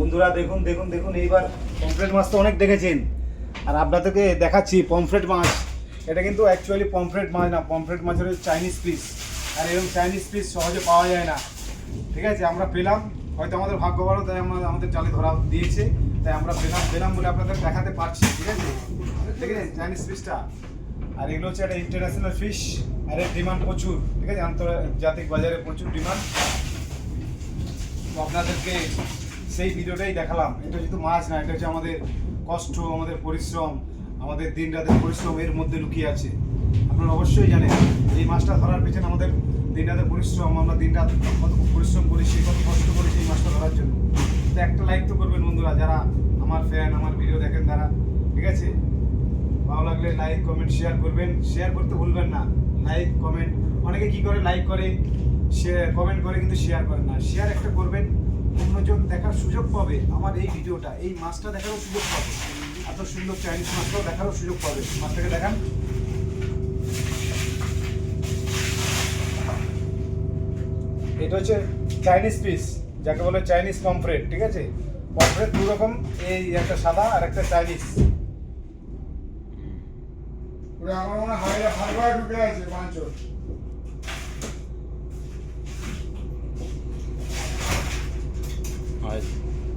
বন্ধুরা, দেখুন দেখুন দেখুন, এইবার পমফ্রেট মাছ তো অনেক দেখেছেন। আর আপনাদেরকে দেখাচ্ছি পমফ্রেট মাছ। এটা কিন্তু অ্যাকচুয়ালি পমফ্রেট মাছ না পমফ্রেট মাছের চাইনিজ পিস আর এরকম চাইনিজ পিস সহজে পাওয়া যায় না। ঠিক আছে, আমরা পেলাম। হয়তো আমাদের ভাগ্য ভালো, তাই আমরা আমাদের জালে ধরা দিয়েছে। তাই আমরা পেলাম পেলাম বলে আপনাদের দেখাতে পারছি, ঠিক আছে? দেখেছেন চাইনিজ পিসটা আর এগুলো হচ্ছে একটা ইন্টারন্যাশনাল ফিশ আর এর ডিমান্ড প্রচুর, ঠিক আছে? আন্তর্জাতিক বাজারে প্রচুর ডিমান্ড আপনাদেরকে সেই ভিডিওটাই দেখালাম। এটা যেহেতু মাছ না, এটা হচ্ছে আমাদের কষ্ট, আমাদের পরিশ্রম, আমাদের দিন রাতের পরিশ্রম এর মধ্যে লুকিয়ে আছে। আপনারা অবশ্যই জানেন এই মাছটা ধরার পেছনে আমাদের দিন রাতের পরিশ্রম, আমরা দিন রাত কত পরিশ্রম করেছি কত কষ্ট করেছি এই মাছটা ধরার জন্য। তো একটা লাইক তো করবেন বন্ধুরা, যারা আমার ফ্যান আমার ভিডিও দেখেন তারা, ঠিক আছে? ভালো লাগলে লাইক কমেন্ট শেয়ার করবেন। শেয়ার করতে ভুলবেন না লাইক কমেন্ট অনেকে কি করে? লাইক করে। শেয়ার কমেন্ট করে কিন্তু শেয়ার করে না। শেয়ার একটা করবেন, অন্যজন দেখার সুযোগ পাবে আমার এই ভিডিওটা। এই মাছটা দেখারও সুযোগ পাবে। এত সুন্দর চাইনিজ মাছটাও দেখারও সুযোগ পাবে। মাছটাকে দেখান। এটা হচ্ছে চাইনিজ পিস যাকে বলে চাইনিজ পমফ্রেট ঠিক আছে? পমফ্রেট দু রকম, এই একটা সাদা আর একটা চাইনিজ আমার মনে হয় ঢুকে আছে পাঁচজন Nice.